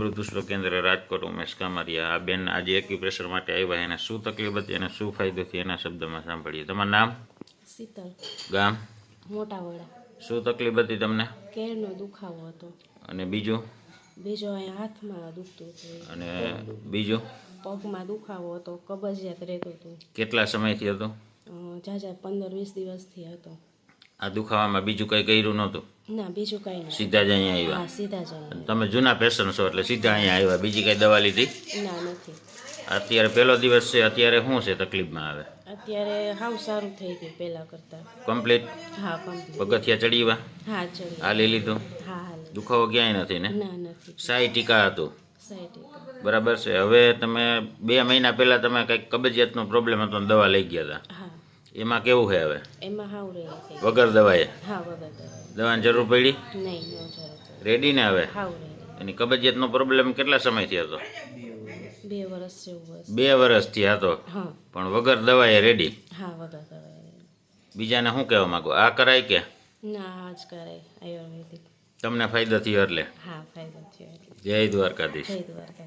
મૃદુસ્વ કેન્દ્ર રાજકોટ ઉમેશ કામરિયા. આ બેન આજે એક્યુપ્રેશર માટે આવ્યા એને શું તકલીફ હતી અને શું ફાયદો થયો એના શબ્દમાં સાંભળીએ. તમારું નામ? શીતલ. ગામ? મોટાવાડા શું તકલીફ હતી તમને? કેળનો દુખાવો હતો. અને બીજું? બીજો અહીંયા હાથમાં દુખતું હતું. અને બીજું? પગમાં દુખાવો હતો. કબજિયાત રહેતો હતો. કેટલા સમયથી હતો? જાજા પંદર વીસ દિવસથી હતો. આ દુખાવામાં બીજું કંઈ કર્યું નહોતું? ના બીજું કાંઈ નહીં. સીધા જ અહીંયા આવ્યા? હા સીધા જ અહીંયા. તમે જૂના પેશન્ટ છો એટલે સીધા અહીંયા આવ્યા? બીજી કઈ દવા લીધી? ના નથી. અત્યારે પહેલો દિવસ છે અત્યારે શું છે તકલીફમાં આવે અત્યારે હાવ સારું થઈ ગયું પહેલા કરતા. કમ્પ્લીટ હા કમ્પ્લીટ પગથિયા ચડીવા હા ચડી આ લઈ લીધું? હા દુખાવો ક્યાંય નથી ને? ના નથી. સાઈ ટીકા હતું? બરાબર છે. હવે તમે બે મહિના પહેલાં તમે કંઈક કબજિયાતનો પ્રોબ્લેમ હતો દવા લઈ ગયા હતા? એમાં કેવું છે હવે? એમાં હાવ રેડી વગર દવાએ? હા વગર દવા દવાની જરૂર પડી? નહીં ન જરૂર. રેડી ને હવે? હાવ રેડી એની કબજિયાતનો પ્રોબ્લેમ કેટલા સમયથી હતો? બે વર્ષ બસ બે વર્ષથી હતો? પણ વગર દવાએ રેડી હા વગર દવા બીજાને શું કહેવા માંગો? આ કરાય કે? ના આ કરાય આયુર્વેદિક. તમને ફાયદો થયો એટલે? હા ફાયદો થયો જય દ્વારકાધીશ. જય દ્વારકા